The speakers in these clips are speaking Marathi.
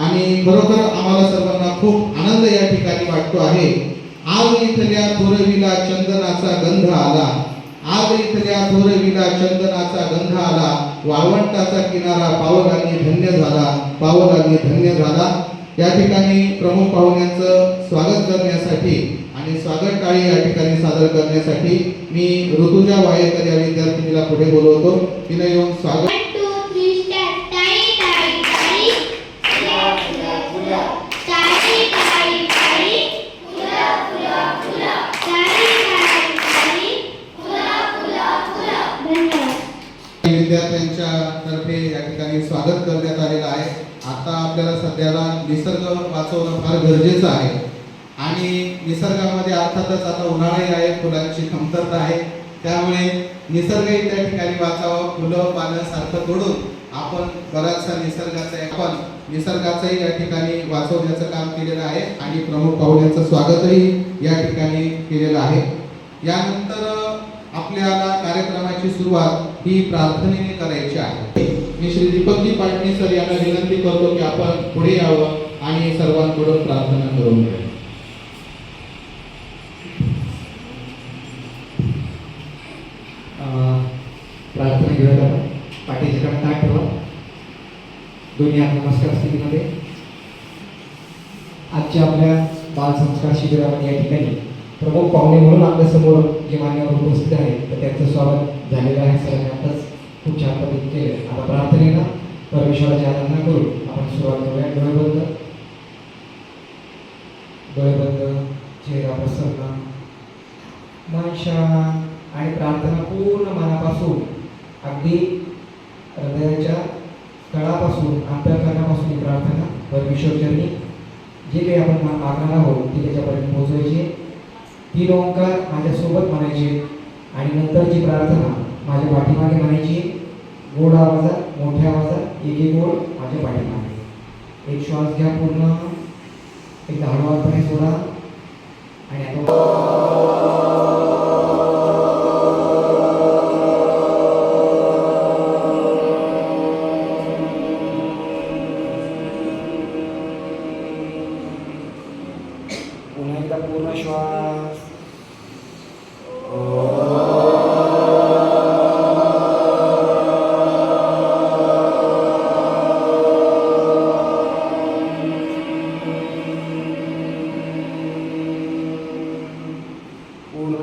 आणि खरोखर आम्हाला सर्वांना खूप आनंद या ठिकाणी वाटतो आहे. आज इथल्या थोरवीला चंदनाचा गंध आला. आज इथल्या थोरवीला चंदनाचा गंध आला. वाळवंटाचा किनारा पावलांनी धन्य झाला. पावलांनी धन्य झाला. या ठिकाणी प्रमुख पाहुण्यांचं स्वागत करण्यासाठी आणि स्वागत टाळी या ठिकाणी सादर करण्यासाठी मी ऋतुजा वायकर या विद्यार्थिनीला पुढे बोलवतो. तिने येऊन स्वागत तर्फे या ठिकाणी स्वागत करण्यात आलेलं आहे. आता आपल्याला सध्याला निसर्ग वाचवणं फार गरजेचं आहे. आणि निसर्गामध्ये अर्थातच आता उन्हाळाही आहे फुलांची कमतरता आहे. त्यामुळे निसर्गही त्या ठिकाणी वाचावं फुलं पानं सारखं तोडून आपण बराचसा निसर्गाचा आपण निसर्गाचंही या ठिकाणी वाचवण्याचं काम केलेलं आहे आणि प्रमुख पाहुण्यांचं स्वागतही या ठिकाणी केलेलं आहे. यानंतर आपल्याला कार्यक्रमाची सुरुवात ही प्रार्थनेने करायची आहे. मी श्री दीपकजी पाटणी सर यांना विनंती करतो की आपण पुढे यावं आणि सर्वांकडून प्रार्थना करून घ्यावी प्रार्थना घेऊयात आपण. पाठीचे कडे ताट ठेवा. दोन्ही नमस्कार स्थितीमध्ये. आजच्या आपल्या बाल संस्कार शिबिरामध्ये या ठिकाणी प्रमुख पाहुणे म्हणून आपल्यासमोर जे मान्यवर उपस्थित आहेत तर त्यांचं स्वागत झालेलं आहे. सरांनी आताच खूप छान पद्धतीने केलं. आता प्रार्थनेला परमेश्वराची आराधना करून आपण सुरुवात करूया. डोळे बंद डोळे बंद चेहरा प्रसन्न. मन शांत. आणि प्रार्थना पूर्ण मनापासून अगदी हृदयाच्या तळापासून अंतरकरणापासून ही प्रार्थना परमेश्वरचरणी जे काही आपण मागणार आहोत ते त्याच्यापर्यंत पोहोचवायचे तीन ओंकार माझ्यासोबत म्हणायचे आणि नंतरची प्रार्थना माझ्या पाठीमागे म्हणायची गोड आवाजात मोठ्या आवाजात एक एक गोड माझ्या पाठीमागे. एक श्वास घ्या पूर्ण. एकदा हळूवारपणे सोडा. आणि आता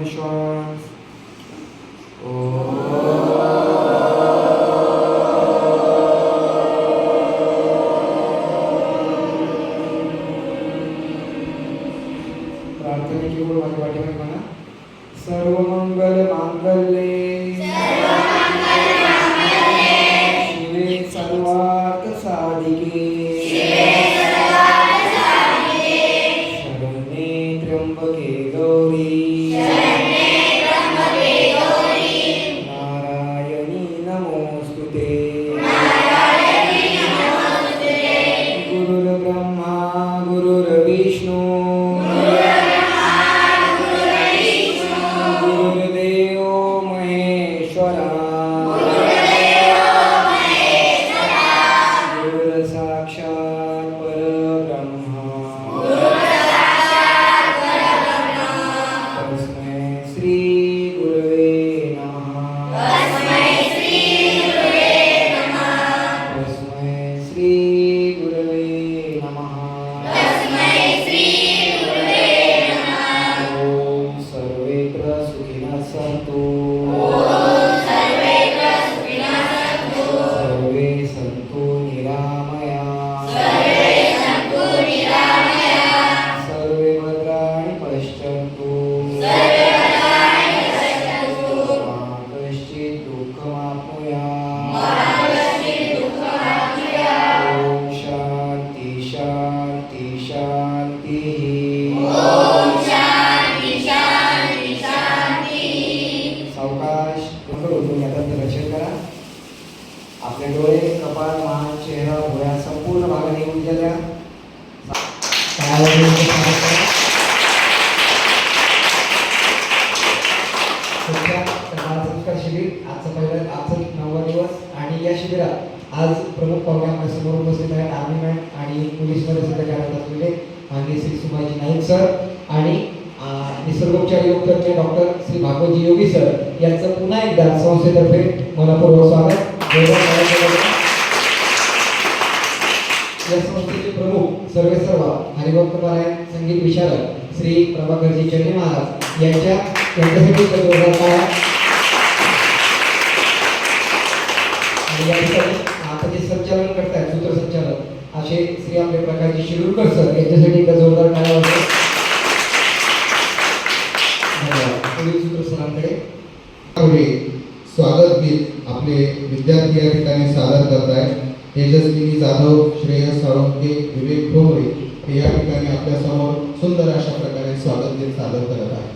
पूर्ण कपाळ मान चेहरा भोया संपूर्ण भागाने येऊन द्या शिबिर आजचं पहिलं आजचं नववा दिवस आणि या शिबिरात आज प्रमुख पाहुणे आपल्यासमोर उपस्थित आहेत आर्मी मॅन आणि पोलीस सध्या कार्यरत असलेले माननीय श्री सुभाजी नाईक सर आणि निसर्गोपचार योग तज्ञ डॉक्टर श्री भागवतजी योगी सर यांचं पुन्हा एकदा संस्थेतर्फे मनपूर्वक स्वागत जोरदार टाळ्या वाजवा. या संस्थेचे प्रमुख सर्वे सर्व हरिभक्त संगीत विशारद श्री प्रभाकरजी चन्ने महाराज यांच्या यांच्यासाठी या ठिकाणी आता जे संचालन करतायत सूत्रसंचालक असे श्री आपले प्रकाशजी शिरूरकर सर यांच्यासाठी एकदा जोरदार टाळा वाजवा. पुढील सूत्रसरांकडे स्वागत गीत आपले विद्यार्थी या ठिकाणी सादर करत आहेत तेजस्विनी जाधव श्रेयस साळुंके विवेक डोंगरे हे या ठिकाणी आपल्यासमोर सुंदर अशा प्रकारे स्वागत सादर करत आहेत.